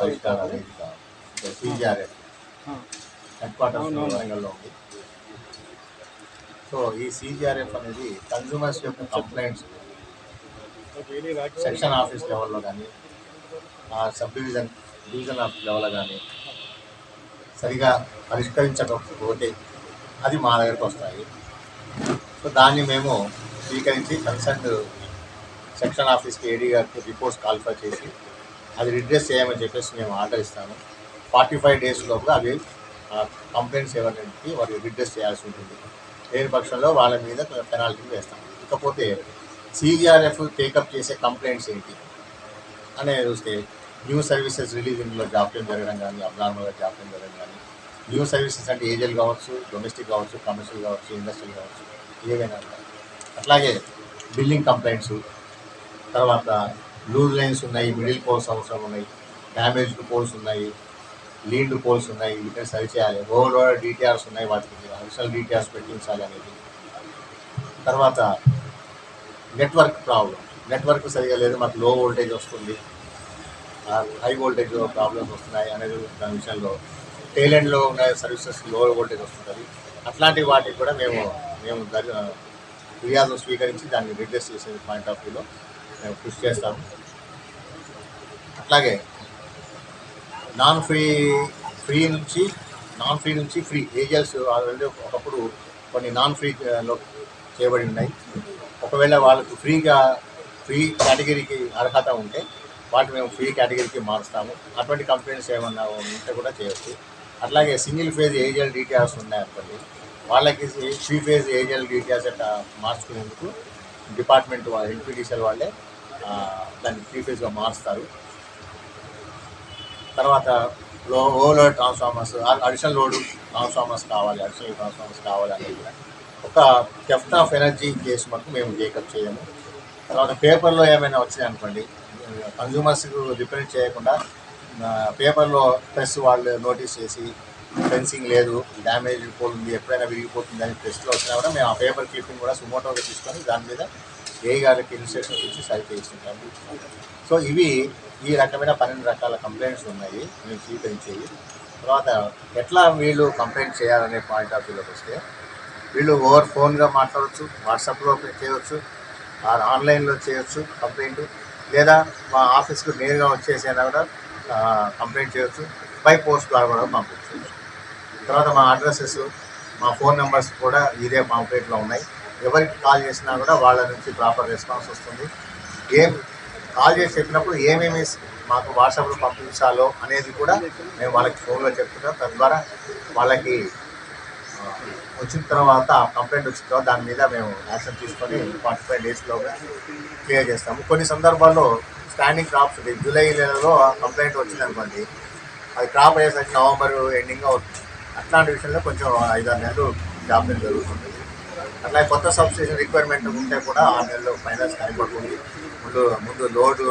పరిష్కార వేదిక CGRF head quarters వరంగల్లో ఉంది. సో ఈ సిజిఆర్ఎఫ్ అనేది కన్జ్యూమర్స్ యొక్క కంప్లైంట్స్ సెక్షన్ ఆఫీస్ లెవెల్లో కానీ sub division division of level కానీ సరిగా పరిష్కరించకపోతే అది మా దగ్గరకు వస్తాయి. సో దాన్ని మేము స్వీకరించి కన్సర్న్ సెక్షన్ ఆఫీస్కి ఏడీ గారికి రిపోర్ట్స్ కాల్ఫర్ చేసి అది రిడ్రెస్ చేయమని చెప్పేసి మేము ఆర్డర్ ఇస్తాము. ఫార్టీ ఫైవ్ డేస్ లోపల అవి కంప్లైంట్స్ ఎవరికి వారు రిడ్రెస్ చేయాల్సి ఉంటుంది. లేని పక్షంలో వాళ్ళ మీద పెనాల్టీ వేస్తాం ఇకపోతే సిజిఆర్ఎఫ్ టేకప్ చేసే కంప్లైంట్స్ ఏంటి అనేది చూస్తే న్యూ సర్వీసెస్ రిలీజింగ్లో జాప్యం జరగడం కానీ అబ్నార్మల్గా జాప్యం జరగడం కానీ న్యూ సర్వీసెస్ అంటే ఏజెల్ కావచ్చు డొమెస్టిక్ కావచ్చు కమర్షియల్ కావచ్చు ఇండస్ట్రియల్ కావచ్చు ఏవైనా అట్లాగే బిల్లింగ్ కంప్లైంట్స్ తర్వాత లూజ్ లైన్స్ ఉన్నాయి మిడిల్ పోల్స్ అవసరం ఉన్నాయి డ్యామేజ్డ్ పోల్స్ ఉన్నాయి లీన్డ్ పోల్స్ ఉన్నాయి వీటిని సరిచేయాలి ఓవర్ ఓవర్ డీటీఆర్స్ ఉన్నాయి వాటికి అడిషనల్ డీటీఆర్స్ పెట్టించాలి అనేది. తర్వాత నెట్వర్క్ ప్రాబ్లం నెట్వర్క్ సరిగా లేదు మాకు లో వోల్టేజ్ వస్తుంది. హై వోల్టేజ్ ప్రాబ్లమ్స్ వస్తున్నాయి అనేది దాని విషయంలో. టైలెండ్లో ఉన్న సర్వీసెస్లో వోల్టేజ్ వస్తుంటుంది అట్లాంటి వాటికి కూడా మేము మేము ఫిర్యాదు స్వీకరించి దాన్ని రిడ్రెస్ చేసే పాయింట్ ఆఫ్ వ్యూలో మేము కృషి చేస్తాము. అట్లాగే నాన్ ఫ్రీ ఫ్రీ నుంచి నాన్ ఫ్రీ నుంచి ఫ్రీ ఏజెల్స్ ఆల్రెడీ ఒకప్పుడు కొన్ని నాన్ ఫ్రీ లో చేయబడి ఉన్నాయి. ఒకవేళ వాళ్ళకు ఫ్రీగా ఫ్రీ కేటగిరీకి అర్హత ఉంటే వాటిని మేము ఫ్రీ కేటగిరీకి మారుస్తాము. అటువంటి కంప్లైంట్స్ ఏమన్నా ఉంటే కూడా చేయొచ్చు. అట్లాగే సింగిల్ ఫేజ్ ఏజెల్ డీటీఆర్స్ ఉన్నాయనుకోండి వాళ్ళకి త్రీ ఫేజ్ ఏజెల్ డీటెయిల్స్ అట్లా మార్చుకునేందుకు డిపార్ట్మెంట్ ఎన్పిడిసిఎల్ వాళ్ళే దాన్ని త్రీ ఫేజ్గా మారుస్తారు. తర్వాత low overload transformers additional load transformers కావాలి అడిషనల్ ట్రాన్స్ఫార్మర్స్ కావాలి అనేది కూడా. ఒక థెఫ్ట్ ఆఫ్ ఎనర్జీ కేసు మనకు మేము టేకప్ చేయము. తర్వాత పేపర్లో ఏమైనా వచ్చినాయి అనుకోండి కన్జ్యూమర్స్కి రిప్రజెంట్ చేయకుండా పేపర్లో ప్రెస్ వాళ్ళు నోటీస్ చేసి ఫెన్సింగ్ లేదు డ్యామేజ్ పోతుంది ఎప్పుడైనా విరిగిపోతుంది అని ప్రెస్లో వచ్చినా కూడా మేము ఆ పేపర్ క్లిప్పింగ్ కూడా సుమోటోగా తీసుకొని దాని మీద ఏ గారికి ఇన్స్ట్రక్షన్స్ ఇచ్చి సరి చేస్తుంటాము సో ఇవి ఈ రకమైన పన్నెండు రకాల కంప్లైంట్స్ ఉన్నాయి. మేము స్వీకరించేవి తర్వాత ఎట్లా వీళ్ళు కంప్లైంట్ చేయాలనే పాయింట్ ఆఫ్ వ్యూలోకి వస్తే వీళ్ళు ఓవర్ ఫోన్గా మాట్లాడవచ్చు వాట్సాప్లో చేయవచ్చు ఆన్లైన్లో చేయొచ్చు కంప్లైంట్ లేదా మా ఆఫీస్కు నేరుగా వచ్చేసైనా కూడా కంప్లైంట్ చేయొచ్చు. బై పోస్ట్ ద్వారా కూడా పంపించవచ్చు తర్వాత మా అడ్రస్సెస్ మా ఫోన్ నెంబర్స్ కూడా ఇదే పాంప్లెట్లో ఉన్నాయి. ఎవరికి కాల్ చేసినా కూడా వాళ్ళ నుంచి ప్రాపర్ రెస్పాన్స్ వస్తుంది. ఏం కాల్ చేసి చెప్పినప్పుడు ఏమేమి మాకు వాట్సాప్లో పంపించాలో అనేది కూడా మేము వాళ్ళకి ఫోన్లో చెప్తున్నాం. తద్వారా వాళ్ళకి వచ్చిన తర్వాత కంప్లైంట్ వచ్చిన తర్వాత దాని మీద మేము యాక్షన్ తీసుకొని ఫార్టీ ఫైవ్ డేస్లో క్లియర్ చేస్తాము. కొన్ని సందర్భాల్లో స్టాండింగ్ క్రాప్స్ జూలై నెలలో కంప్లైంట్ వచ్చింది అనుకోండి అది క్రాప్ అయ్యేసరికి నవంబర్ ఎండింగ్ అవుతుంది. అట్లాంటి విషయంలో కొంచెం ఐదారు నెలలు జాబ్యం జరుగుతుంది. అట్లా కొత్త సబ్స్టేషన్ రిక్వైర్మెంట్ ఉంటే కూడా ఆ నెలలో ఫైనాన్స్ కనపడుతుంది ముందు ముందు లోడ్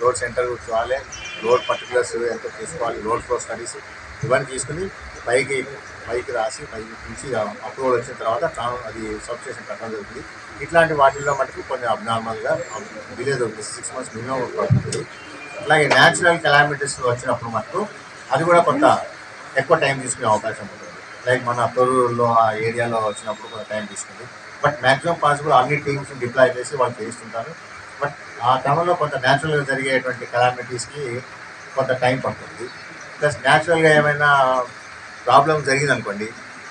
లోడ్ సెంటర్ చూడాలి లోడ్ పర్టికులర్స్ ఎంత తీసుకోవాలి లోడ్ ఫ్లో స్టడీస్ ఇవన్నీ తీసుకుని పైకి పైకి రాసి పైకి నుంచి అప్రూవల్ వచ్చిన తర్వాత అది సబ్స్టేషన్ కట్టడం జరుగుతుంది. ఇట్లాంటి వాటిల్లో మటుకు కొన్ని అబ్నార్మల్గా డిలే దొరుకుతుంది సిక్స్ మంత్స్ మినిమం పడుతుంది అలాగే న్యాచురల్ కెలామిటీస్ వచ్చినప్పుడు మటుకు అది కూడా కొంత ఎక్కువ టైం తీసుకునే అవకాశం ఉంటుంది. లైక్ మన తొర్రూరులో ఆ ఏరియాలో వచ్చినప్పుడు కొంత టైం తీసుకుంది. బట్ మ్యాక్సిమం పాసిబుల్ అన్ని టీమ్స్ డిప్లాయ్ చేసి వాళ్ళు చేయిస్తుంటారు బట్ ఆ క్రమంలో కొంత న్యాచురల్గా జరిగేటువంటి కెలామిటీస్కి కొంత టైం పడుతుంది. ప్లస్ న్యాచురల్గా ఏమైనా ప్రాబ్లం జరిగిందనుకోండి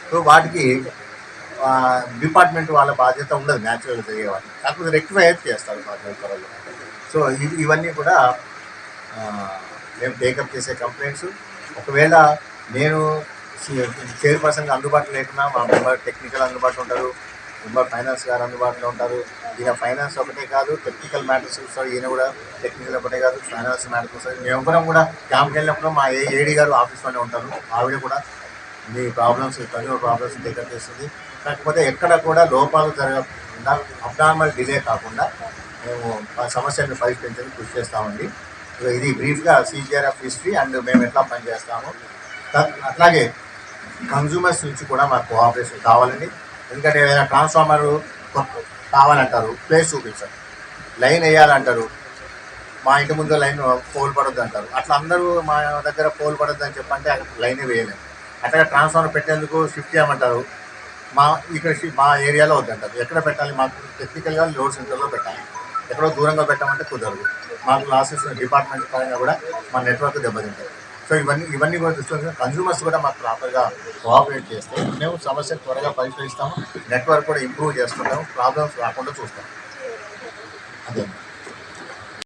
సో వాటికి డిపార్ట్మెంట్ వాళ్ళ బాధ్యత ఉండదు న్యాచురల్గా జరిగే వాటికి. కాకపోతే రెక్టిఫై అయితే చేస్తారు మాకు సో ఇవి ఇవన్నీ కూడా మేము టేకప్ చేసే కంప్లైంట్స్ ఒకవేళ నేను చైర్పర్సన్గా అందుబాటులో లేకున్నా మా మెంబర్ టెక్నికల్ అందుబాటులో ఉంటారు. మెంబర్ ఫైనాన్స్ గారు అందుబాటులో ఉంటారు. ఈయన ఫైనాన్స్ ఒకటే కాదు టెక్నికల్ మ్యాటర్స్ చూస్తారు ఈయన కూడా టెక్నికల్ ఒకటే కాదు ఫైనాన్స్ మ్యాటర్స్ చూస్తారు మేమెవరం కూడా క్యాంప్కి వెళ్ళినప్పుడు మా ఏడీ గారు ఆఫీస్లోనే ఉంటారు. ఆవిడ కూడా మీ ప్రాబ్లమ్స్ కన్యూర్ ప్రాబ్లమ్స్ టేకప్ చేస్తుంది. కాకపోతే ఎక్కడ కూడా లోపాలు జరగకుండా అబ్నార్మల్ డిలే కాకుండా మేము సమస్యలను సమస్యను పరిష్కరించడానికి కృషి చేస్తామండి. ఇది బ్రీఫ్గా సీజీఆర్ఎఫ్ హిస్టరీ అండ్ మేము ఎట్లా పనిచేస్తాము. అట్లాగే కన్జ్యూమర్స్ నుంచి కూడా మాకు కోఆపరేషన్ కావాలండి. ఎందుకంటే ఏదైనా ట్రాన్స్ఫార్మర్ కావాలంటారు ప్లేస్ చూపించండి. లైన్ వేయాలంటారు మా ఇంటి ముందు లైన్ పోల్ పడొద్దు అంటారు అట్లా అందరూ మా దగ్గర పోల్ పడొద్దు అని చెప్పంటే అక్కడ లైనే వేయలేము అట్లా ట్రాన్స్ఫార్మర్ పెట్టేందుకు షిఫ్ట్ చేయమంటారు. మా ఇక్కడ మా ఏరియాలో వద్దంటారు. ఎక్కడ పెట్టాలి? మాకు టెక్నికల్గా లోడ్ సెంటర్లో పెట్టాలి. ఎక్కడో దూరంగా పెట్టామంటే కుదరదు. మాకు లాసెస్ డిపార్ట్మెంట్ పరంగా కూడా మా నెట్వర్క్ దెబ్బతింటాయి సో ఇవన్నీ ఇవన్నీ కూడా దృష్టి కన్జ్యూమర్స్ కూడా మాకు ప్రాపర్గా కోఆపరేట్ చేస్తే మేము సమస్య త్వరగా పరిష్కరిస్తాము నెట్వర్క్ కూడా ఇంప్రూవ్ చేసుకుంటాము ప్రాబ్లమ్స్ రాకుండా చూస్తాం అదే